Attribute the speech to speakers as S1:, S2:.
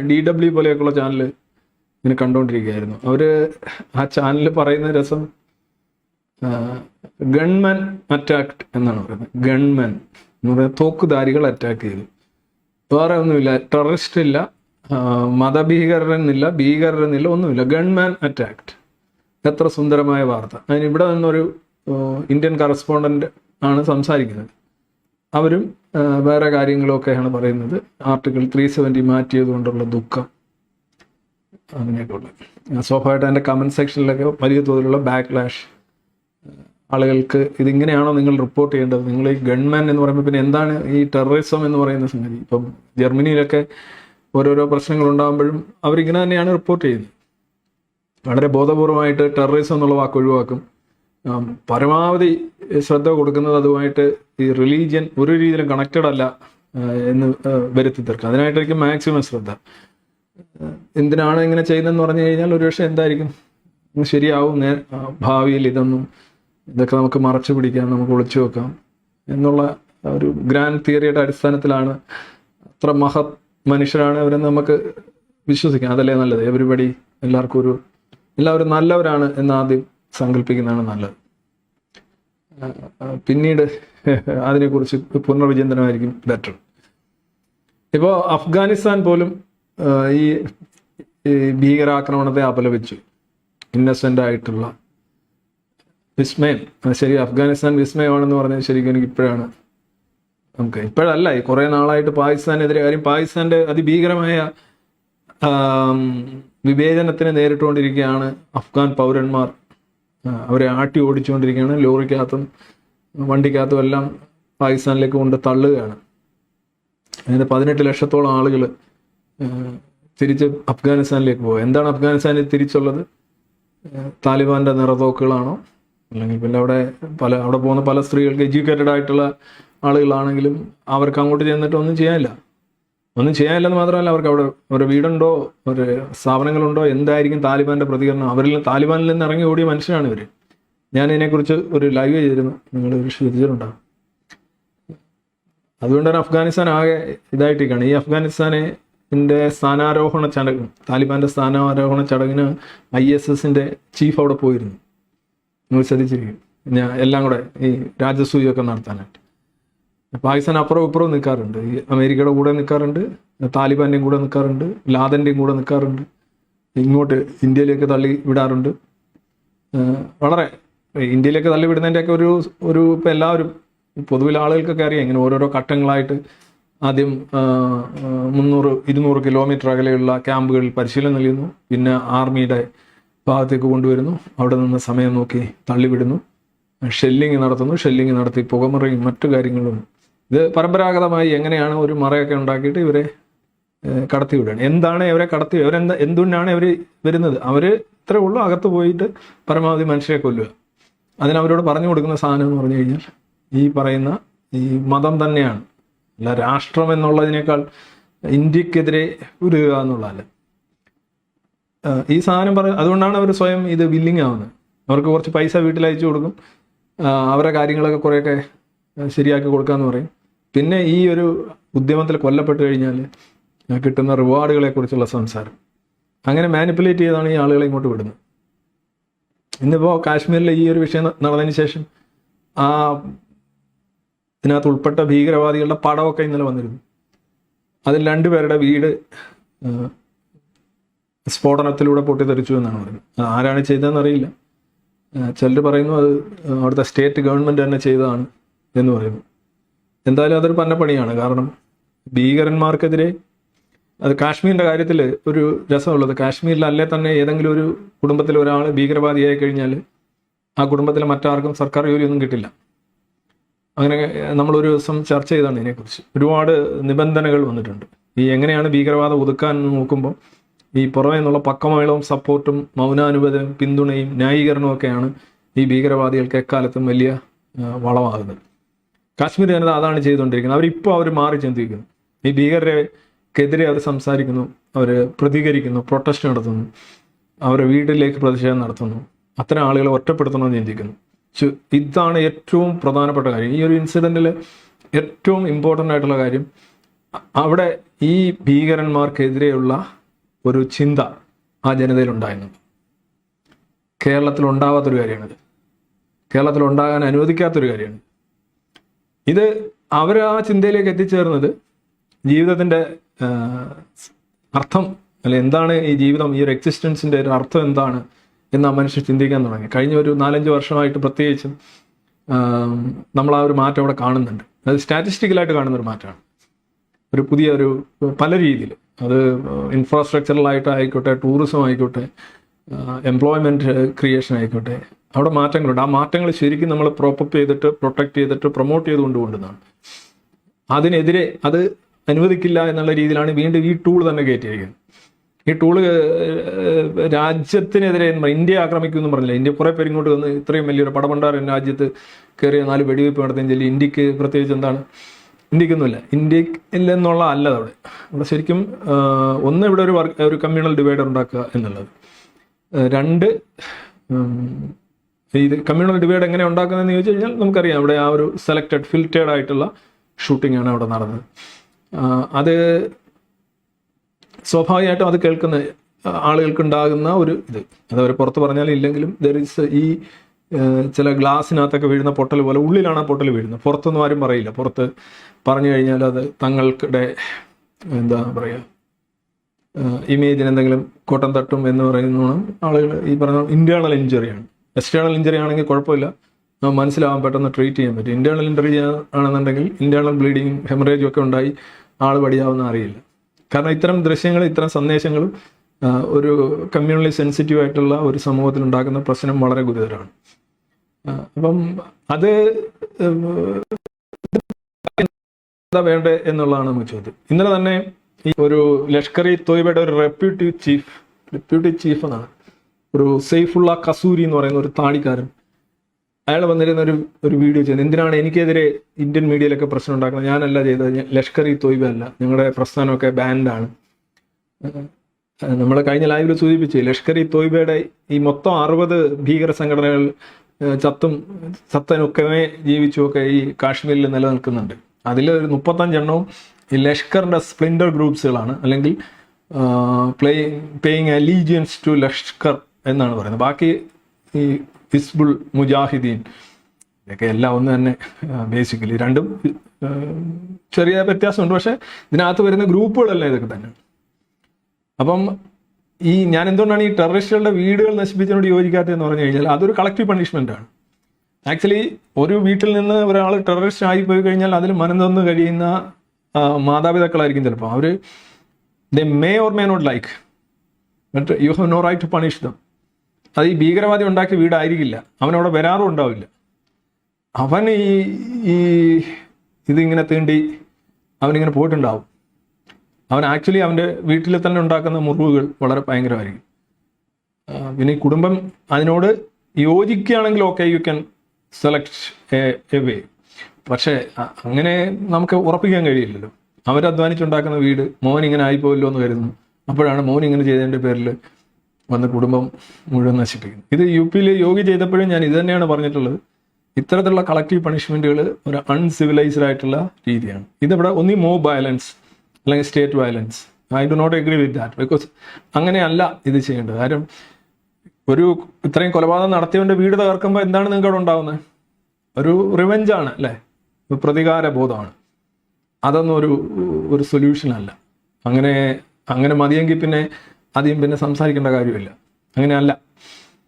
S1: D W പോലെയൊക്കെയുള്ള channel ഇങ്ങനെ കണ്ടുകൊണ്ടിരിക്കുകയായിരുന്നു അവർ ആ channel പറയുന്ന രസം ഗൺമാൻ അറ്റാക്ക് എന്നാണ് പറയുന്നത്. ഗൺമാൻ എന്ന് പറയുന്നത് തോക്കുധാരികൾ അറ്റാക്ക് ചെയ്തു. വേറെ ഒന്നുമില്ല. ടെററിസ്റ്റ് ഇല്ല. മതഭീകരനെന്നില്ല ഭീകരനെന്നില്ല ഒന്നുമില്ല. ഗൺമാൻ അറ്റാക്ട് എത്ര സുന്ദരമായ വാർത്ത. അതിന് ഇവിടെ നിന്നൊരു ഇന്ത്യൻ കറസ്പോണ്ടന്റ് ആണ് സംസാരിക്കുന്നത്. അവരും വേറെ കാര്യങ്ങളൊക്കെയാണ് പറയുന്നത്. ആർട്ടിക്കിൾ ത്രീ സെവന്റി മാറ്റിയത് കൊണ്ടുള്ള ദുഃഖം. അങ്ങനെയൊക്കെ ഉള്ളത് സ്വാഭാവികമായിട്ട് എന്റെ കമന്റ് സെക്ഷനിലൊക്കെ വലിയ തോതിലുള്ള ബാക്ക്ലാഷ് ആളുകൾക്ക് ഇതിങ്ങനെയാണോ നിങ്ങൾ റിപ്പോർട്ട് ചെയ്യേണ്ടത്? നിങ്ങൾ ഈ ഗൺമാൻ എന്ന് പറയുമ്പോൾ പിന്നെ എന്താണ് ഈ ടെററിസം എന്ന് പറയുന്ന സംഗതി? ഇപ്പം ജർമ്മനിയിലൊക്കെ ഓരോരോ പ്രശ്നങ്ങൾ ഉണ്ടാകുമ്പോഴും അവരിങ്ങനെ തന്നെയാണ് റിപ്പോർട്ട് ചെയ്യുന്നത്. വളരെ ബോധപൂർവമായിട്ട് ടെററിസം എന്നുള്ള വാക്ക് ഒഴിവാക്കും. പരമാവധി ശ്രദ്ധ കൊടുക്കുന്നത് അതുമായിട്ട് ഈ റിലീജിയൻ ഒരു രീതിയിലും കണക്റ്റഡ് അല്ല എന്ന് വരുത്തി തീർക്കുക അതിനായിട്ടായിരിക്കും മാക്സിമം ശ്രദ്ധ. എന്തിനാണ് ഇങ്ങനെ ചെയ്യുന്നതെന്ന് പറഞ്ഞു കഴിഞ്ഞാൽ ഒരുപക്ഷെ എന്തായിരിക്കും? ശരിയാവും നേ ഭാവിയിൽ ഇതൊന്നും ഇതൊക്കെ നമുക്ക് മറച്ചു പിടിക്കാം നമുക്ക് ഒളിച്ചു വെക്കാം എന്നുള്ള ഒരു ഗ്രാൻഡ് തിയറിയുടെ അടിസ്ഥാനത്തിലാണ് അത്ര മഹത് മനുഷ്യരാണ് അവരെന്ന് നമുക്ക് വിശ്വസിക്കാം. അതല്ലേ നല്ലത്? എവരിബഡി എല്ലാവർക്കും ഒരു എല്ലാവരും നല്ലവരാണ് എന്ന് ആദ്യം സങ്കല്പിക്കുന്നതാണ് നല്ലത്. പിന്നീട് അതിനെക്കുറിച്ച് പുനർവിചിന്തനമായിരിക്കും ബെറ്റർ ഇപ്പോൾ അഫ്ഗാനിസ്ഥാൻ പോലും ഈ ഭീകരാക്രമണത്തെ അപലപിച്ചു ഇന്നസെന്റ് ആയിട്ടുള്ള വിസ്മയം ശരി അഫ്ഗാനിസ്ഥാൻ വിസ്മയമാണെന്ന് പറഞ്ഞത് ശരിക്കും എനിക്ക് ഇപ്പോഴാണ് നമുക്ക് ഇപ്പോഴല്ല ഈ കുറേ നാളായിട്ട് പാകിസ്ഥാനെതിരെ കാര്യം പാകിസ്ഥാന്റെ അതിഭീകരമായ വിവേചനത്തിന് നേരിട്ടുകൊണ്ടിരിക്കുകയാണ് അഫ്ഗാൻ പൗരന്മാർ. അവരെ ആട്ടി ഓടിച്ചുകൊണ്ടിരിക്കുകയാണ്. ലോറിക്കകത്തും വണ്ടിക്കകത്തും എല്ലാം പാകിസ്ഥാനിലേക്ക് കൊണ്ട് തള്ളുകയാണ്. അങ്ങനെ പതിനെട്ട് ലക്ഷത്തോളം ആളുകൾ തിരിച്ച് അഫ്ഗാനിസ്ഥാനിലേക്ക് പോകുക എന്താണ് അഫ്ഗാനിസ്ഥാനിൽ തിരിച്ചുള്ളത്? താലിബാന്റെ നിറതോക്കുകളാണോ? അല്ലെങ്കിൽ പിന്നെ അവിടെ പല അവിടെ പോകുന്ന പല സ്ത്രീകൾക്ക് എഡ്യൂക്കേറ്റഡ് ആയിട്ടുള്ള ആളുകളാണെങ്കിലും അവർക്ക് അങ്ങോട്ട് ചെന്നിട്ട് ഒന്നും ചെയ്യാനില്ല. ഒന്നും ചെയ്യാനില്ലെന്ന് മാത്രമല്ല അവർക്ക് അവിടെ ഒരു വീടുണ്ടോ ഒരു സ്ഥാപനങ്ങളുണ്ടോ എന്തായിരിക്കും താലിബാന്റെ പ്രതികരണം? അവരിൽ താലിബാനിൽ നിന്ന് ഇറങ്ങി ഓടിയ മനുഷ്യനാണ് ഇവർ ഞാൻ ഇതിനെക്കുറിച്ച് ഒരു ലൈവ് ചെയ്തിരുന്നു. നിങ്ങൾ ശ്രദ്ധിച്ചിട്ടുണ്ടാകും അതുകൊണ്ട് തന്നെ അഫ്ഗാനിസ്ഥാൻ ആകെ ഇതായിട്ടിരിക്കുകയാണ്. ഈ അഫ്ഗാനിസ്ഥാനെ ഇതിന്റെ സ്ഥാനാരോഹണ ചടങ്ങ് താലിബാന്റെ സ്ഥാനാരോഹണ ചടങ്ങിന് ഐ എസ് എസിന്റെ ചീഫ് അവിടെ പോയിരുന്നു. നിങ്ങൾ ശ്രദ്ധിച്ചിരിക്കും. ഞാൻ എല്ലാം കൂടെ ഈ രാജസൂയൊക്കെ നടത്താനായിട്ട്. പാകിസ്ഥാൻ അപ്പുറം ഇപ്പുറവും നിൽക്കാറുണ്ട്. അമേരിക്കയുടെ കൂടെ നിൽക്കാറുണ്ട്. താലിബാന്റെയും കൂടെ നിൽക്കാറുണ്ട്. ലാദന്റെയും കൂടെ നിൽക്കാറുണ്ട്. ഇങ്ങോട്ട് ഇന്ത്യയിലേക്ക് തള്ളി വിടാറുണ്ട്. വളരെ ഇന്ത്യയിലേക്ക് തള്ളി വിടുന്നതിന്റെയൊക്കെ ഒരു ഒരു ഇപ്പം എല്ലാവരും പൊതുവിൽ ആളുകൾക്കൊക്കെ അറിയാം. ഇങ്ങനെ ഓരോരോ ഘട്ടങ്ങളായിട്ട് ആദ്യം മുന്നൂറ് ഇരുന്നൂറ് കിലോമീറ്റർ അകലെയുള്ള ക്യാമ്പുകളിൽ പരിശീലനം നൽകുന്നു. പിന്നെ ആർമിയുടെ ഭാഗത്തേക്ക് കൊണ്ടുവരുന്നു. അവിടെ നിന്ന് സമയം നോക്കി തള്ളിവിടുന്നു. ഷെല്ലിങ് നടത്തുന്നു. ഷെല്ലിങ് നടത്തി പുകമറയും മറ്റു കാര്യങ്ങളും ഇത് പരമ്പരാഗതമായി എങ്ങനെയാണ് ഒരു മറയൊക്കെ ഉണ്ടാക്കിയിട്ട് ഇവരെ കടത്തി കടത്തിവിടുകയാണ് എന്താണ് ഇവരെ കടത്തി ഇവരെന്താ എന്തുകൊണ്ടാണ് ഇവർ വരുന്നത്? അവർ ഇത്രേ ഉള്ളൂ അകത്ത് പോയിട്ട് പരമാവധി മനുഷ്യരെ കൊല്ലുക. അതിനവരോട് പറഞ്ഞു കൊടുക്കുന്ന സാധനം എന്ന് പറഞ്ഞു കഴിഞ്ഞാൽ ഈ പറയുന്ന ഈ മതം തന്നെയാണ്. അല്ല രാഷ്ട്രം എന്നുള്ളതിനേക്കാൾ ഇന്ത്യക്കെതിരെ ഉരുക എന്നുള്ളതല്ല. ഈ സാധനം പറ അതുകൊണ്ടാണ് അവർ സ്വയം ഇത് വില്ലിങ് ആവുന്നത്. അവർക്ക് കുറച്ച് പൈസ വീട്ടിൽ അയച്ചു കൊടുക്കും അവരുടെ കാര്യങ്ങളൊക്കെ കുറേയൊക്കെ ശരിയാക്കി കൊടുക്കാന്ന് പറയും. പിന്നെ ഈ ഒരു ഉദ്യമത്തിൽ കൊല്ലപ്പെട്ട് കഴിഞ്ഞാൽ കിട്ടുന്ന റിവാർഡുകളെ കുറിച്ചുള്ള സംസാരം. അങ്ങനെ മാനിപ്പുലേറ്റ് ചെയ്താണ് ഈ ആളുകളെ ഇങ്ങോട്ട് വിടുന്നത്. ഇന്നിപ്പോൾ കാശ്മീരിൽ ഈ ഒരു വിഷയം നടന്നതിന് ശേഷം ആ ഇതിനകത്ത് ഉൾപ്പെട്ട ഭീകരവാദികളുടെ പടമൊക്കെ ഇന്നലെ വന്നിരുന്നു. അതിൽ രണ്ടുപേരുടെ വീട് സ്ഫോടനത്തിലൂടെ പൊട്ടിത്തെറിച്ചു എന്നാണ് പറയുന്നത്. ആരാണ് ചെയ്തതെന്ന് അറിയില്ല. ചിലർ പറയുന്നു അത് അവിടുത്തെ സ്റ്റേറ്റ് ഗവൺമെന്റ് തന്നെ ചെയ്തതാണ് എന്ന് പറയുന്നു. എന്തായാലും അതൊരു പന്നപ്പണിയാണ് കാരണം ഭീകരന്മാർക്കെതിരെ അത് കാശ്മീരിന്റെ കാര്യത്തിൽ ഒരു രസമുള്ളത്. കാശ്മീരിൽ അല്ലേ തന്നെ ഏതെങ്കിലും ഒരു കുടുംബത്തിലെ ഒരാൾ ഭീകരവാദിയായി കഴിഞ്ഞാൽ ആ കുടുംബത്തിലെ മറ്റാർക്കും സർക്കാർ ജോലിയൊന്നും കിട്ടില്ല. അങ്ങനെ നമ്മളൊരു ദിവസം ചർച്ച ചെയ്താണ് ഇതിനെക്കുറിച്ച്. ഒരുപാട് നിബന്ധനകൾ വന്നിട്ടുണ്ട്. ഈ എങ്ങനെയാണ് ഭീകരവാദം ഒതുക്കാൻ നോക്കുമ്പോൾ ഈ പുറമേ നിന്നുള്ള പക്കമേളവും സപ്പോർട്ടും മൗനാനുപതയും പിന്തുണയും ന്യായീകരണവും ഒക്കെയാണ് ഈ ഭീകരവാദികൾക്ക് എക്കാലത്തും വലിയ വളമാകുന്നത്. കാശ്മീർ ജനത അതാണ് ചെയ്തുകൊണ്ടിരിക്കുന്നത്. അവരിപ്പോൾ അവർ മാറി ചിന്തിക്കുന്നു. ഈ ഭീകരരെക്കെതിരെ അവർ സംസാരിക്കുന്നു അവർ പ്രതികരിക്കുന്നു പ്രൊട്ടസ്റ്റ് നടത്തുന്നു അവരുടെ വീട്ടിലേക്ക് പ്രതിഷേധം നടത്തുന്നു അത്തരം ആളുകളെ ഒറ്റപ്പെടുത്തണമെന്ന് ചിന്തിക്കുന്നു. ഇതാണ് ഏറ്റവും പ്രധാനപ്പെട്ട കാര്യം. ഈ ഒരു ഇൻസിഡന്റിൽ ഏറ്റവും ഇമ്പോർട്ടന്റ് ആയിട്ടുള്ള കാര്യം അവിടെ ഈ ഭീകരന്മാർക്കെതിരെയുള്ള ഒരു ചിന്ത ആ ജനതയിൽ ഉണ്ടായിരുന്നു കേരളത്തിൽ ഉണ്ടാവാത്തൊരു കാര്യമാണിത്. കേരളത്തിൽ ഉണ്ടാകാൻ അനുവദിക്കാത്തൊരു കാര്യമാണ്. ഇത് അവർ ആ ചിന്തയിലേക്ക് എത്തിച്ചേർന്നത് ജീവിതത്തിന്റെ അർത്ഥം അല്ലെ എന്താണ് ഈ ജീവിതം ഈ ഒരു എക്സിസ്റ്റൻസിന്റെ ഒരു അർത്ഥം എന്താണ് എന്ന് ആ മനുഷ്യർ ചിന്തിക്കാൻ തുടങ്ങി. കഴിഞ്ഞ ഒരു നാലഞ്ച് വർഷമായിട്ട് പ്രത്യേകിച്ചും നമ്മൾ ആ ഒരു മാറ്റം അവിടെ കാണുന്നുണ്ട്. അത് സ്റ്റാറ്റിസ്റ്റിക്കലായിട്ട് കാണുന്ന ഒരു മാറ്റമാണ്. ഒരു പുതിയ ഒരു പല രീതിയിൽ അത് ഇൻഫ്രാസ്ട്രക്ചറലായിട്ട് ആയിക്കോട്ടെ ടൂറിസം ആയിക്കോട്ടെ എംപ്ലോയ്മെന്റ് ക്രിയേഷൻ ആയിക്കോട്ടെ അവിടെ മാറ്റങ്ങളുണ്ട്. ആ മാറ്റങ്ങൾ ശരിക്കും നമ്മൾ പ്രോപ്പപ്പ് ചെയ്തിട്ട് പ്രൊട്ടക്ട് ചെയ്തിട്ട് പ്രൊമോട്ട് ചെയ്ത് കൊണ്ടുവന്നാണ്. അതിനെതിരെ അത് അനുവദിക്കില്ല എന്നുള്ള രീതിയിലാണ് വീണ്ടും ഈ ടൂൾ തന്നെ കയറ്റിയിരിക്കുന്നത്. ഈ ടൂൾ രാജ്യത്തിനെതിരെ ഇന്ത്യ ആക്രമിക്കുമെന്ന് പറഞ്ഞില്ല? ഇന്ത്യ കുറെ പേര് ഇങ്ങോട്ട് വന്ന് ഇത്രയും വലിയൊരു പടമണ്ടാരൻ രാജ്യത്ത് കയറിയ നാല് വെടിവയ്പ് നടത്തുകയും ചെല്ലി ഇന്ത്യയ്ക്ക് പ്രത്യേകിച്ച് എന്താണ്? ഇന്ത്യക്കൊന്നുമില്ല. ഇന്ത്യയിൽ എന്നുള്ള അല്ല അവിടെ. അവിടെ ശരിക്കും ഒന്ന് ഇവിടെ ഒരു വർക്ക് ഒരു കമ്മ്യൂണൽ ഡിവൈഡർ ഉണ്ടാക്കുക എന്നുള്ളത്. രണ്ട് ഇത് കമ്മ്യൂണൽ ഡിവൈഡ് എങ്ങനെ ഉണ്ടാക്കുന്നതെന്ന് ചോദിച്ചു കഴിഞ്ഞാൽ നമുക്കറിയാം. അവിടെ ആ ഒരു സെലക്റ്റഡ് ഫിൽറ്റേഡ് ആയിട്ടുള്ള ഷൂട്ടിംഗ് ആണ് അവിടെ നടന്നത്. അത് സ്വാഭാവികമായിട്ടും അത് കേൾക്കുന്ന ആളുകൾക്കുണ്ടാകുന്ന ഒരു ഇത്. അത് അവർ പുറത്ത് പറഞ്ഞാലും ഇല്ലെങ്കിലും ദർ ഇസ് ഈ ചില ഗ്ലാസ്സിനകത്തൊക്കെ വീഴുന്ന പൊട്ടൽ പോലെ ഉള്ളിലാണ് ആ പൊട്ടൽ വീഴുന്നത്. പുറത്തൊന്നും ആരും പറയില്ല. പുറത്ത് പറഞ്ഞു കഴിഞ്ഞാൽ അത് തങ്ങൾക്കിടെ എന്താ പറയുക ഇമേജിന് എന്തെങ്കിലും കോട്ടം തട്ടും എന്ന് പറയുന്നതാണ് ആളുകൾ ഈ പറഞ്ഞ ഇന്റേണൽ ഇഞ്ചുറിയാണ് എക്സ്റ്റേണൽ ഇഞ്ചറി ആണെങ്കിൽ കുഴപ്പമില്ല. നമുക്ക് മനസ്സിലാവാൻ പെട്ടെന്ന് ട്രീറ്റ് ചെയ്യാൻ പറ്റും. ഇന്റേണൽ ഇഞ്ചുറി ആണെന്നുണ്ടെങ്കിൽ ഇന്റേണൽ ബ്ലീഡിങ് ഹെമറേജും ഒക്കെ ഉണ്ടായി ആൾ പടിയാവുന്ന അറിയില്ല. കാരണം ഇത്തരം ദൃശ്യങ്ങൾ ഇത്തരം സന്ദേശങ്ങളും ഒരു കമ്മ്യൂണലി സെൻസിറ്റീവ് ആയിട്ടുള്ള ഒരു സമൂഹത്തിൽ ഉണ്ടാക്കുന്ന പ്രശ്നം വളരെ ഗുരുതരമാണ്. അപ്പം അത് എന്താ വേണ്ടത് എന്നുള്ളതാണ് നമുക്ക് ചോദ്യം. ഇന്നലെ തന്നെ ഈ ഒരു ലഷ്കർ ഇ തോയ്ബയുടെ ഒരു റെപ്യൂട്ടി ചീഫ് ഡെപ്യൂട്ടി ചീഫ് എന്നാണ്. ഒരു സെയ്ഫുള്ള കസൂരി എന്ന് പറയുന്ന ഒരു താടിക്കാരൻ അയാൾ വന്നിരുന്ന ഒരു ഒരു വീഡിയോ ചെയ്യുന്നത് എന്തിനാണ് എനിക്കെതിരെ ഇന്ത്യൻ മീഡിയയിലൊക്കെ പ്രശ്നം ഉണ്ടാക്കുന്നത്? ഞാനല്ല ചെയ്തത്. ലഷ്കർ ഇ തോയ്ബ അല്ല. ഞങ്ങളുടെ പ്രസ്ഥാനമൊക്കെ ബാൻഡാണ് നമ്മൾ കഴിഞ്ഞ ലൈവിൽ സൂചിപ്പിച്ചു. ലഷ്കർ ഇ തോയ്ബയുടെ ഈ മൊത്തം അറുപത് ഭീകര സംഘടനകൾ ചത്തും ചത്തനൊക്കെ ജീവിച്ചുമൊക്കെ ഈ കാശ്മീരിൽ നിലനിൽക്കുന്നുണ്ട്. അതിൽ ഒരു മുപ്പത്തഞ്ചെണ്ണവും ഈ ലഷ്കറിന്റെ സ്പ്ലിൻഡർ ഗ്രൂപ്പ്സുകളാണ് അല്ലെങ്കിൽ play paying allegiance to Lashkar. എന്നാണ് പറയുന്നത്. ബാക്കി ഈ ഹിസ്ബുൾ മുജാഹിദീൻ ഇതൊക്കെ എല്ലാം ഒന്ന് തന്നെ ബേസിക്കലി രണ്ടും ചെറിയ വ്യത്യാസമുണ്ട്. പക്ഷെ ഇതിനകത്ത് വരുന്ന ഗ്രൂപ്പുകളെല്ലാം ഇതൊക്കെ തന്നെ അപ്പം ഈ ഞാൻ എന്തുകൊണ്ടാണ് ഈ ടെററിസ്റ്റുകളുടെ വീടുകൾ നശിപ്പിച്ചതിനോട് യോജിക്കാത്തതെന്ന് പറഞ്ഞു കഴിഞ്ഞാൽ അതൊരു കളക്റ്റീവ് പണിഷ്മെന്റ് ആണ്. ആക്ച്വലി ഒരു വീട്ടിൽ നിന്ന് ഒരാൾ ടെററിസ്റ്റ് ആയി പോയി കഴിഞ്ഞാൽ അതിൽ മനം തന്നു കഴിയുന്ന മാതാപിതാക്കളായിരിക്കും ചിലപ്പോൾ. അവർ the may or may not like but you have no right to punish them അത് ഈ ഭീകരവാദി ഉണ്ടാക്കിയ വീടായിരിക്കില്ല. അവനവിടെ വരാറും ഉണ്ടാവില്ല. അവൻ ഈ ഈ ഇതിങ്ങനെ തീണ്ടി അവനിങ്ങനെ പോയിട്ടുണ്ടാവും. അവൻ ആക്ച്വലി അവന്റെ വീട്ടിൽ തന്നെ ഉണ്ടാക്കുന്ന മുറിവുകൾ വളരെ ഭയങ്കരമായിരിക്കും. പിന്നെ ഈ കുടുംബം അതിനോട് യോജിക്കുകയാണെങ്കിൽ okay you can select a way പക്ഷേ അങ്ങനെ നമുക്ക് ഉറപ്പിക്കാൻ കഴിയില്ലല്ലോ. അവരധ്വാനിച്ചുണ്ടാക്കുന്ന വീട് മോൻ ഇങ്ങനെ ആയിപ്പോയല്ലോ എന്ന് കരുതുന്നു. അപ്പോഴാണ് മോൻ ഇങ്ങനെ ചെയ്തതിന്റെ പേരിൽ വന്ന് കുടുംബം മുഴുവൻ നശിപ്പിക്കുന്നു. ഇത് യു പിയിൽ യോഗി ചെയ്തപ്പോഴും ഞാൻ ഇത് തന്നെയാണ് പറഞ്ഞിട്ടുള്ളത്. ഇത്തരത്തിലുള്ള കളക്റ്റീവ് പണിഷ്മെന്റുകൾ ഒരു അൺസിവിലൈസ്ഡ് ആയിട്ടുള്ള രീതിയാണ്. ഇതിവിടെ ഒന്നി മോ വയലൻസ് അല്ലെങ്കിൽ state violence I do not agree with that because അങ്ങനെയല്ല ഇത് ചെയ്യേണ്ടത്. കാര്യം ഒരു ഇത്രയും കൊലപാതകം നടത്തിയവന്റെ വീട് തകർക്കുമ്പോൾ എന്താണ് നിങ്ങൾക്ക് അവിടെ ഉണ്ടാവുന്നത്? ഒരു റിവെഞ്ചാണ് അല്ലേ? പ്രതികാര ബോധമാണ് അതൊന്നും ഒരു ഒരു സൊല്യൂഷൻ അല്ല. അങ്ങനെ അങ്ങനെ മതിയെങ്കിൽ പിന്നെ അധികം പിന്നെ സംസാരിക്കേണ്ട കാര്യമില്ല. അങ്ങനെയല്ല.